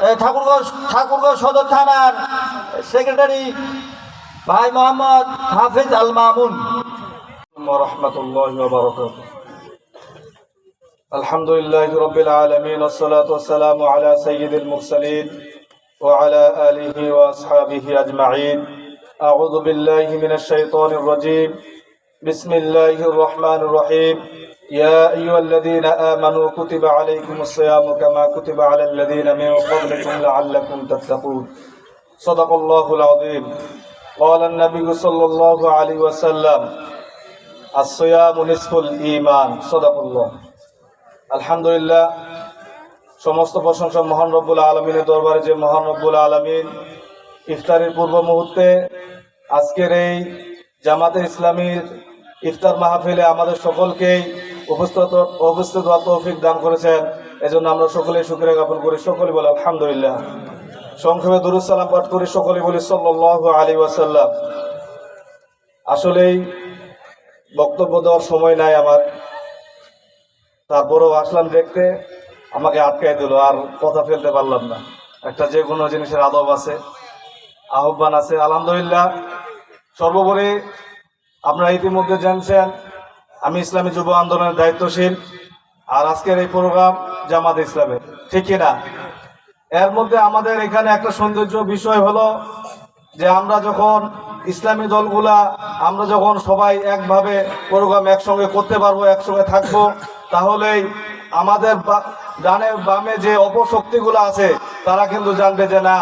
এ, ঠাকুরগাঁও ঠাকুরগাঁও সদর থানার সেক্রেটারি ভাই মোহাম্মদ হাফিজ আল মামুন ورحمة الله وبركاته الحمد لله رب العالمين والصلاة والسلام على سيد المرسلين وعلى آله وأصحابه أجمعين أعوذ بالله من الشيطان الرجيم بسم الله الرحمن الرحيم يا أيها الذين آمنوا كتب عليكم الصيام كما كتب على الذين من قبلكم لعلكم تتقون صدق الله العظيم قال النبي صلى الله عليه وسلم আসয়ামু নিসফুল ঈমান সাদাকাল্লাহ আলহামদুলিল্লাহ সমস্ত প্রশংসা মহান রব্বুল আলমিনের দরবারে যে মহান রব্বুল আলমিন ইফতারের পূর্ব মুহূর্তে আজকের এই জামাতে ইসলামীর ইফতার মাহফিলে আমাদের সকলকেই উপস্থিত উপস্থিত হওয়ার তৌফিক দান করেছেন। এজন্য আমরা সকলেই শুক্রিয়া জ্ঞাপন করি। সকলে বলে, আলহামদুলিল্লাহ। সংক্ষেপে দুরুসালাম পাঠ করি সকলে বলি, সাল্লাল্লাহু আলাইহি ওয়াসাল্লাম। আসলেই বক্তব্য দেওয়ার সময় নাই আমার। তারপরেও আসলাম দেখতে, আমাকে আটকাই দিল, আর কথা ফেলতে পারলাম না। একটা যে কোনো জিনিসের আদব আছে, আহ্বান আছে। আলহামদুলিল্লাহ, সর্বোপরি আপনারা ইতিমধ্যে জানছেন আমি ইসলামী যুব আন্দোলনের দায়িত্বশীল। আর আজকের এই প্রোগ্রাম জামাত ইসলামের। ঠিক না এর মধ্যে আমাদের এখানে একটা সৌন্দর্য বিষয় হলো যে আমরা যখন ইসলামী দলগুলা আমরা যখন সবাই একভাবে প্রোগ্রাম একসঙ্গে করতে পারব একসঙ্গে থাকব তাহলেই আমাদের ডানে বামে যে অপশক্তিগুলো আছে তারা কিন্তু জানবে যে না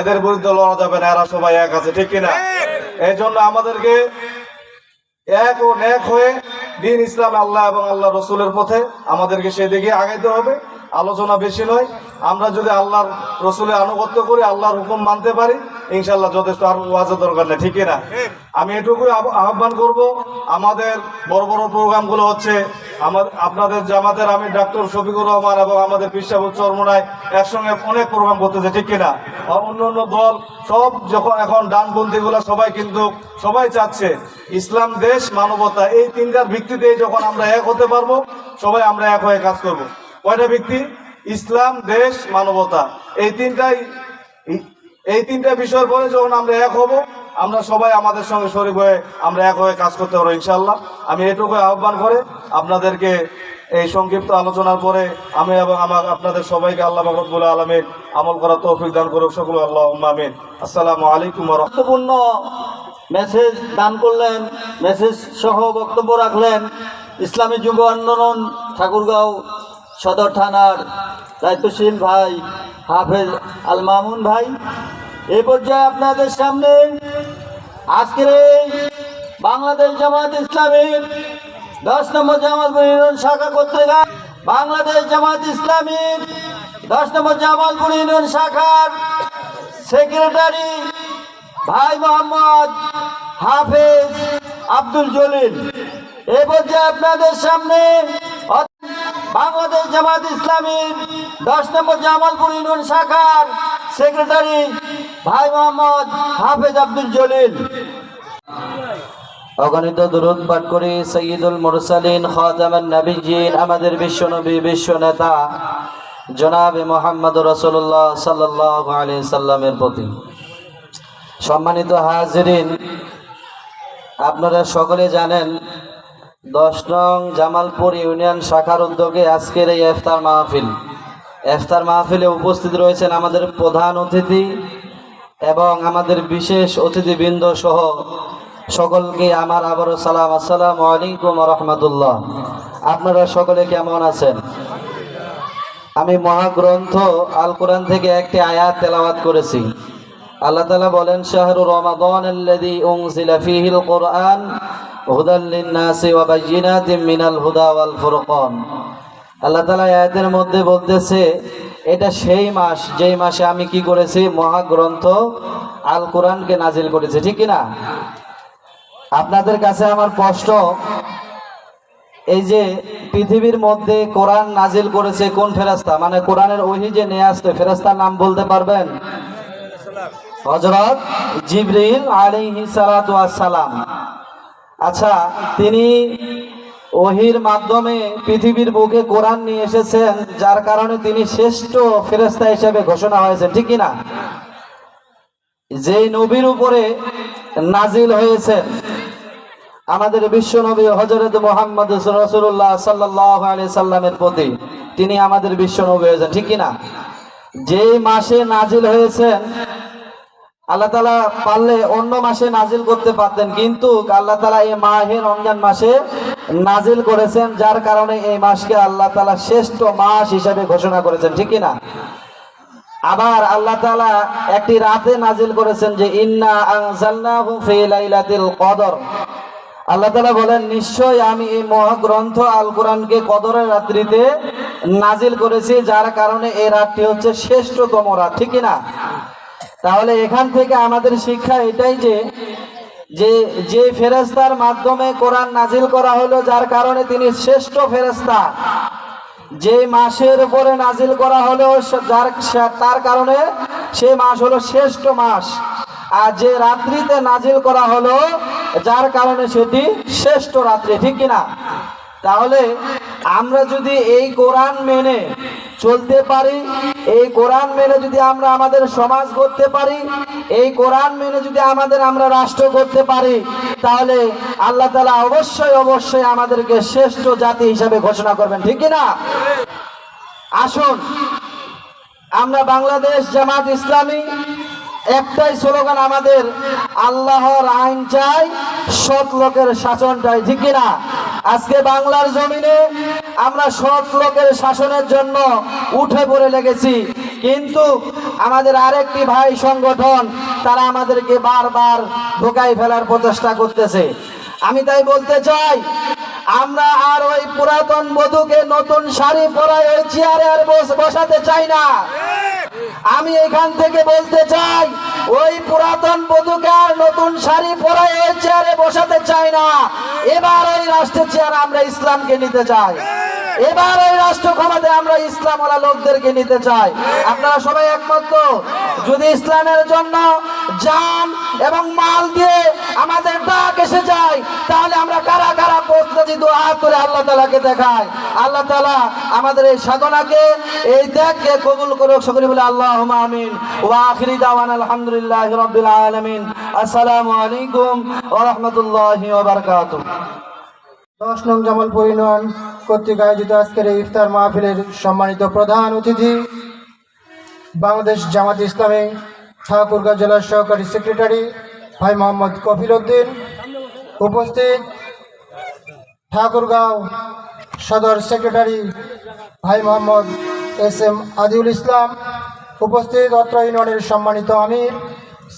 এদের বিরুদ্ধে লড়া যাবে না এরা সবাই এক আছে। ঠিক কিনা? এই জন্য আমাদেরকে এক ও ন্যাক হয়ে দিন ইসলাম আল্লাহ এবং আল্লাহ রসুলের পথে আমাদেরকে সেদিকে আগাইতে হবে। আলোচনা বেশি নয়। আমরা যদি আল্লাহর রসুলের আনুগত্য করি, আল্লাহর হুকুম মানতে পারি ইনশাল্লাহ যথেষ্ট আর ওয়াজের দরকার নেই ঠিক না? আমি এটুকুই আহ্বান করব, আমাদের বড় বড় প্রোগ্রামগুলো হচ্ছে আমার, আপনাদের জামাতের আমি ডাক্তার শফিকুর রহমান এবং আমাদের পিসাবুল চরমনায় একসঙ্গে অনেক প্রোগ্রাম করতেছে, ঠিক কিনা অন্য অন্য দল, সব যখন এখন ডানপন্থীগুলো সবাই কিন্তু, সবাই চাচ্ছে, ইসলাম, দেশ, মানবতা, এই তিনটার ভিত্তিতে যখন আমরা এক হতে পারব, সবাই আমরা এক হয়ে কাজ করব। কয়টা ব্যক্তি? ইসলাম, দেশ, মানবতা। এই তিনটাই, এই তিনটা বিষয়ের পরে যখন আমরা এক হব, আমরা সবাই আমাদের সঙ্গে শরীর হয়ে আমরা এক হয়ে কাজ করতে পারব ইনশাল্লাহ আমি এটুকু আহ্বান করে আপনাদেরকে এই সংক্ষিপ্ত আলোচনার পরে আমি এবং আমার আপনাদের সবাইকে আল্লাহ মহম্মদুল আলমের আমল করার তৌফিক দান করুক সকল আল্লাহ আমিন। আসসালামু আলাইকুম গুরুত্বপূর্ণ মেসেজ দান করলেন, মেসেজ সহ বক্তব্য রাখলেন ইসলামী যুব আন্দোলন, ঠাকুরগাঁও সদর থানার দায়িত্বশীল ভাই হাফেজ আল মামুন ভাই। এই পর্যায়ে আপনাদের সামনে আজকের এই বাংলাদেশ জামাত ইসলামীর দশ নম্বর জামাত ইউনিয়ন শাখা কর্তৃক বাংলাদেশ জামাত ইসলামীর দশ নম্বর জামালপুর ইউনিয়ন শাখার সেক্রেটারি ভাই মোহাম্মদ হাফেজ আব্দুল জলিল। এ পর্যায়ে আপনাদের সামনে বাংলাদেশ জামাত ইসলামীর দশ নম্বর জামালপুর ইউনিয়ন শাখার সেক্রেটারি ভাই মোহাম্মদ হাফেজ আব্দুল জলিল। অগণিত দূরত পাঠ করি সৈয়দুল মুরসালিন, খাতামান নবীজিন আমাদের বিশ্বনবী বিশ্ব নেতা জনাবে মোহাম্মদ রসুল্লাহ সাল্লাহ আলি সাল্লামের প্রতি। সম্মানিত হাজিরিন, আপনারা সকলে জানেন দশ নং জামালপুর ইউনিয়ন শাখার উদ্যোগে আজকের এই এফতার মাহফিল। এফতার মাহফিলে উপস্থিত রয়েছেন আমাদের প্রধান অতিথি এবং আমাদের বিশেষ অতিথিবৃন্দ সহ সকলকে আমার আবারও সালাম, আসসালামু আলাইকুম রহমতুল্লাহ আপনারা সকলে কেমন আছেন? আমি মহাগ্রন্থ আল কোরআন থেকে একটি আয়াত তেলাওয়াত করেছি। আল্লাহ তাআলা বলেন, শাহরু রমাদান আল্লাযী উনজিলা ফীহিল কোরআন মিনাল হুদা আল্লাহ মধ্যে বলতেছে, এটা সেই মাস, যেই মাসে আমি কি করেছি? মহাগ্রন্থ আল কোরআনকে নাজিল ঠিক আপনাদের কাছে আমার প্রশ্ন, এই যে পৃথিবীর মধ্যে কোরআন নাজিল করেছে কোন ফেরাস্তা মানে কোরআনের ওহি যে নিয়ে আসতে ফেরাস্তার নাম বলতে পারবেন? হজরত জিবরিল সালাতু সালাম। আচ্ছা তিনি ওহির মাধ্যমে পৃথিবীর বুকে কোরআন নিয়ে এসেছেন, যার কারণে তিনি শ্রেষ্ঠ ফেরেস্তা হিসেবে ঘোষণা হয়েছেন, ঠিক কিনা? যেই নবীর উপরে নাজিল হয়েছেন, আমাদের বিশ্ব নবী হজরত মোহাম্মদ রসুল্লাহ সাল্লাহ আলি সাল্লামের প্রতি, তিনি আমাদের বিশ্ব নবী হয়েছেন, ঠিক কিনা? যেই মাসে নাজিল হয়েছেন আল্লাহ তালা পারলে অন্য মাসে নাজিল করতে পারতেন, কিন্তু আল্লাহ তালা এই মাহে রমজান মাসে নাজিল করেছেন, যার কারণে এই মাসকে আল্লাহ তালা শ্রেষ্ঠ মাস হিসাবে ঘোষণা করেছেন, ঠিক না আবার আল্লাহ তালা একটি রাতে নাজিল করেছেন যে, ইন্না কদর। আল্লাহ তালা বলেন, নিশ্চয় আমি এই মহাগ্রন্থ আল কোরআনকে কদরের রাত্রিতে নাজিল করেছি, যার কারণে এই রাতটি হচ্ছে শ্রেষ্ঠতম রাত। ঠিক কিনা? তাহলে এখান থেকে আমাদের শিক্ষা এটাই যে যে যে ফেরেস্তার মাধ্যমে কোরআন নাজিল করা হলো, যার কারণে তিনি শ্রেষ্ঠ ফেরেস্তা যে মাসের উপরে নাজিল করা হলো যার তার কারণে সে মাস হলো শ্রেষ্ঠ মাস। আর যে রাত্রিতে নাজিল করা হলো, যার কারণে সেটি শ্রেষ্ঠ রাত্রি, ঠিক কিনা? তাহলে আমরা যদি এই কোরআন মেনে চলতে পারি, এই কোরআন মেনে যদি আমরা আমাদের সমাজ করতে পারি, এই কোরআন মেনে যদি আমাদের আমরা রাষ্ট্র করতে পারি, তাহলে আল্লাহ তালা অবশ্যই অবশ্যই আমাদেরকে শ্রেষ্ঠ জাতি হিসাবে ঘোষণা করবেন। ঠিক কিনা? আসুন, আমরা বাংলাদেশ জামাত ইসলামী একটাই স্লোগান আমাদের, আল্লাহর আইন চাই, সৎ লোকের শাসন চাই, ঠিক কিনা আজকে বাংলার জমিনে আমরা সৎ লোকের শাসনের জন্য উঠে পড়ে লেগেছি। কিন্তু আমাদের আরেকটি ভাই সংগঠন, তারা আমাদেরকে বারবার ঢোকাই ফেলার প্রচেষ্টা করতেছে। আমি তাই বলতে চাই, আমরা আর ওই পুরাতন বধূকে নতুন শাড়ি পরায় ওই চেয়ারে আর বস- বসাতে চাই না। আমি এখান থেকে বলতে চাই, ওই পুরাতন বধুকে আর নতুন শাড়ি পরায় এই চেয়ারে বসাতে চাই না। এবার ওই রাষ্ট্রের চেয়ার আমরা ইসলামকে নিতে চাই। এবার ওই রাষ্ট্র ক্ষমতায় আমরা ইসলামওয়ালা লোকদেরকে নিতে চাই। আপনারা সবাই একমত? তো? যদি ইসলামের জন্য জান এবং মাল দিয়ে আমাদের ডাক এসে যায়, তাহলে আমরা কারা কারা প্রস্তুতি দোয়া করে আল্লাহ তালাকে দেখাই? আল্লাহ তালা আমাদের এই সাধনাকে, এই ত্যাগকে কবুল করে সকলে বলে আল্লাহ আমিন। ওয়া আখিরি দাওয়ান আলহামদুলিল্লাহ রবিল আলমিন। আসসালামু আলাইকুম ওয়া রাহমাতুল্লাহি ওয়া বারাকাতুহু। দশ নং জামালপুর ইউনিয়ন কর্তৃক আয়োজিত আজকের এই ইফতার মাহফিলের সম্মানিত প্রধান অতিথি, বাংলাদেশ জামাত ইসলামী ঠাকুরগাঁ জেলার সহকারী সেক্রেটারি ভাই মোহাম্মদ কফিল উদ্দিন, উপস্থিত ঠাকুরগাঁও সদর সেক্রেটারি ভাই মোহাম্মদ এস এম আদিউল ইসলাম, উপস্থিত অত্র ইউনিয়নের সম্মানিত আমির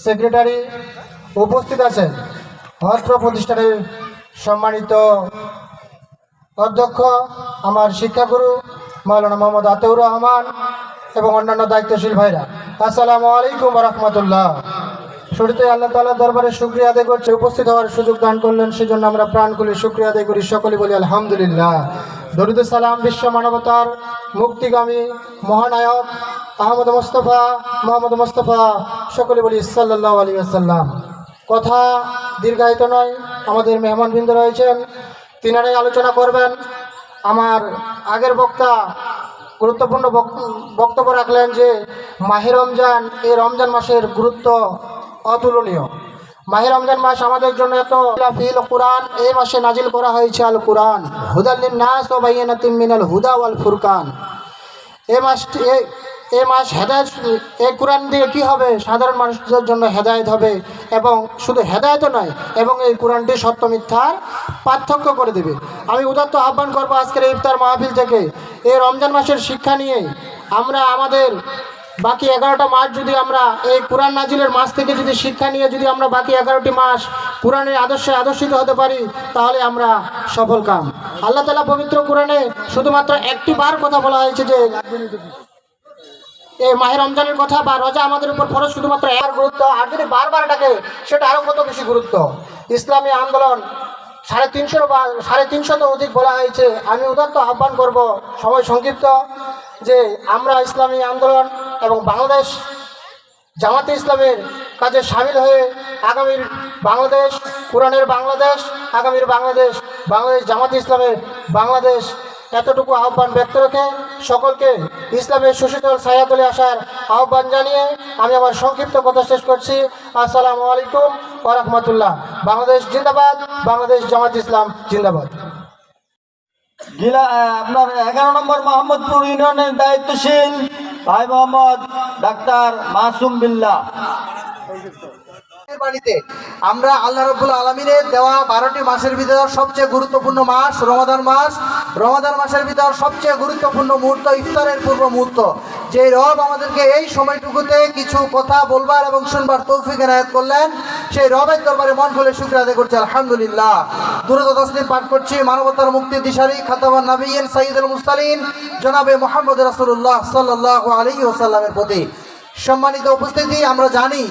সেক্রেটারি উপস্থিত আছেন। অত্র প্রতিষ্ঠানের সম্মানিত অধ্যক্ষ, আমার শিক্ষাগুরু মাওলানা মোহাম্মদ আতেউর রহমান এবং অন্যান্য দায়িত্বশীল ভাইরা। আসসালামু আলাইকুম রহমতুল্লাহ। শুরুতে আল্লাহ তাআলার দরবারে শুক্রিয়া আদায় করছে। উপস্থিত হওয়ার সুযোগ দান করলেন, সেজন্য আমরা প্রাণ খুলে শুক্রিয়া আদায় করি। সকলে বলি আলহামদুলিল্লাহ। দরুদ সালাম বিশ্ব মানবতার মুক্তিগামী মহানায়ক আহমদ মোস্তফা, মোহাম্মদ মোস্তফা, সকলে বলি সাল্লাহ আলী আসাল্লাম কথা দীর্ঘায়িত নয়, আমাদের মেহমানবৃন্দ রয়েছেন, তিনারাই আলোচনা করবেন। আমার আগের বক্তা গুরুত্বপূর্ণ বক- বক্তব্য রাখলেন যে, মাহে রমজান এই রমজান মাসের গুরুত্ব অতুলনীয়। মাহে রমজান মাস আমাদের জন্য এত ফিল কোরআন এই মাসে নাজিল করা হয়েছে আল কোরআন হুদাল্লিন নাস ও বাইয়ানাতিম মিনাল হুদা ওয়াল ফুরকান। এ মাসটি এই মাস হেদায়ত, এ কোরআন দিয়ে কী হবে? সাধারণ মানুষদের জন্য হেদায়েত হবে এবং শুধু হেদায়তও নয়, এবং এই কোরআনটি সত্য মিথ্যার পার্থক্য করে দেবে। আমি উদাত্ত আহ্বান করব আজকের ইফতার মাহফিল থেকে। এই রমজান মাসের শিক্ষা নিয়ে আমরা আমাদের বাকি এগারোটা মাস যদি আমরা এই কোরআন নাজিলের মাস থেকে যদি শিক্ষা নিয়ে যদি আমরা বাকি এগারোটি মাস কোরআনের আদর্শে আদর্শিত হতে পারি, তাহলে আমরা সফল কাম। আল্লাহ তালা পবিত্র কোরআনে শুধুমাত্র একটি বার কথা বলা হয়েছে যে এই মাহের রমজানের কথা বা রোজা আমাদের উপর ফরজ শুধুমাত্র এর গুরুত্ব, আর যদি বারবার ডাকে সেটা আরও কত বেশি গুরুত্ব? ইসলামী আন্দোলন সাড়ে তিনশো বা সাড়ে তিনশত অধিক বলা হয়েছে। আমি উদাত্ত আহ্বান করব, সময় সংক্ষিপ্ত, যে আমরা ইসলামী আন্দোলন এবং বাংলাদেশ, জামাতে ইসলামের কাজে সামিল হয়ে আগামীর বাংলাদেশ, কোরআনের বাংলাদেশ, আগামীর বাংলাদেশ বাংলাদেশ জামাত ইসলামের বাংলাদেশ এতটুকু আহ্বান ব্যক্ত রেখে সকলকে ইসলামের সুশীতল ছায়াতলে আসার আহ্বান জানিয়ে আমি আমার সংক্ষিপ্ত কথা শেষ করছি। আসসালামু আলাইকুম ওরহমতুল্লাহ বাংলাদেশ জিন্দাবাদ বাংলাদেশ জামাত ইসলাম জিন্দাবাদ। গিলা আপনার এগারো নম্বর মোহাম্মদপুর ইউনিয়নের দায়িত্বশীল ভাই মোহাম্মদ ডাক্তার মাসুম বিল্লাহ। বাড়িতে আমরা আল্লাহ রব্বুল আলমিনের দেওয়া বারোটি মাসের ভিতরে সবচেয়ে গুরুত্বপূর্ণ মাস রমাদান মাস রমাদান মাসের ভিতর সবচেয়ে গুরুত্বপূর্ণ মুহূর্ত, ইফতারের পূর্ব মুহূর্ত। যে রব আমাদেরকে এই সময়টুকুতে কিছু কথা বলবার এবং শুনবার তৌফিক এনায়ত করলেন, সেই রবের দরবারে মন খুলে শুক্র আদায় করছে, আলহামদুলিল্লাহ। দুরুদ তসলিম পাঠ করছি মানবতার মুক্তি দিশারি খাতাবান নবীন সাইদুল মুস্তালিন জনাবে মোহাম্মদ রাসুল্লাহ সাল্লাহ আলী ওসাল্লামের প্রতি। সম্মানিত উপস্থিতি, আমরা জানি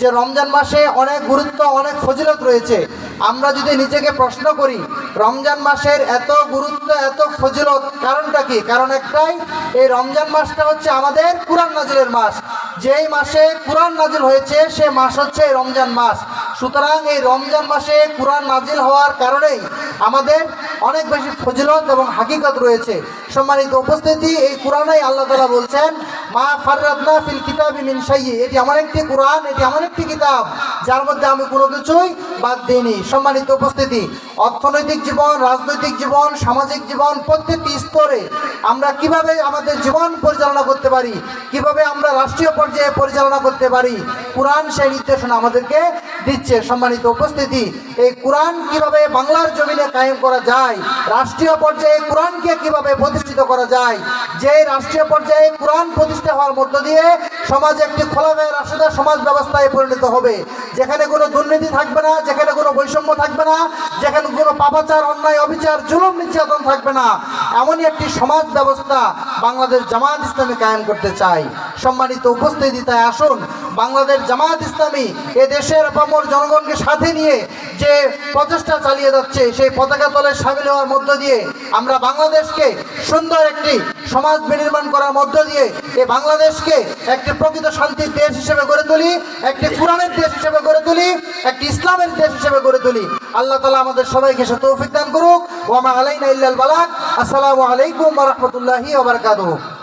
যে রমজান মাসে অনেক গুরুত্ব, অনেক ফজিলত রয়েছে। আমরা যদি নিজেকে প্রশ্ন করি, রমজান মাসের এত গুরুত্ব, এত ফজিলত কারণটা কি? কারণ একটাই, এই রমজান মাসটা হচ্ছে আমাদের কুরআন নাজিলের মাস। যেই মাসে কুরআন নাজিল হয়েছে, সে মাস হচ্ছে রমজান মাস। সুতরাং এই রমজান মাসে কুরআন নাজিল হওয়ার কারণেই আমাদের অনেক বেশি ফজিলত এবং হাকিকত রয়েছে। সম্মানিত উপস্থিতি, এই কোরআনেই আল্লাহ তালা বলছেন মা এটি আমার একটি কোরআন, এটি আমার একটি কিতাব, যার মধ্যে আমি কোনো কিছুই বাদ দিইনি। সম্মানিত উপস্থিতি, অর্থনৈতিক জীবন, রাজনৈতিক জীবন, সামাজিক জীবন, প্রত্যেকটি স্তরে আমরা কীভাবে আমাদের জীবন পরিচালনা করতে পারি, কীভাবে আমরা রাষ্ট্রীয় পর্যায়ে পরিচালনা করতে পারি, কোরআন সেই নির্দেশনা আমাদেরকে দিচ্ছে সম্মানিত উপস্থিতি। এই কোরআন কীভাবে বাংলার জমিনে কায়েম করা যায়, রাষ্ট্রীয় পর্যায়ে কোরআনকে কীভাবে প্রতিষ্ঠিত করা যায়, যে রাষ্ট্রীয় পর্যায়ে কোরআন প্রতিষ্ঠা হওয়ার মধ্য দিয়ে সমাজ একটি খোলামেলা রাষ্ট্র সমাজ ব্যবস্থায় পরিণত হবে। যেখানে কোনো দুর্নীতি থাকবে না, যেখানে কোনো বৈষম্য থাকবে না, যেখানে কোনো পাপাচার, অন্যায়, অবিচার, জুলুম, নির্যাতন থাকবে না। এমনই একটি সমাজ ব্যবস্থা বাংলাদেশ জামাত ইসলামী কায়েম করতে চাই সম্মানিত উপস্থিতি, তাই আসুন বাংলাদেশ জামায়াত ইসলামী এ দেশের আপামর জনগণকে সাথে নিয়ে যে প্রচেষ্টা চালিয়ে যাচ্ছে, সেই পতাকা তলে সামিল হওয়ার মধ্য দিয়ে আমরা বাংলাদেশকে সুন্দর একটি সমাজ বিনির্মাণ করার মধ্য দিয়ে এই বাংলাদেশকে একটি প্রকৃত শান্তির দেশ হিসেবে গড়ে তুলি, একটি কোরআনের দেশ হিসেবে গড়ে তুলি, একটি ইসলামের দেশ হিসেবে গড়ে তুলি। আল্লাহ তালা আমাদের সবাইকে সে তৌফিক দান করুক। ওমা আলাইনা ইল্লাল বালাক। আসসালামু আলাইকুম রাহমাতুল্লাহি ওয়া বারাকাতুহু।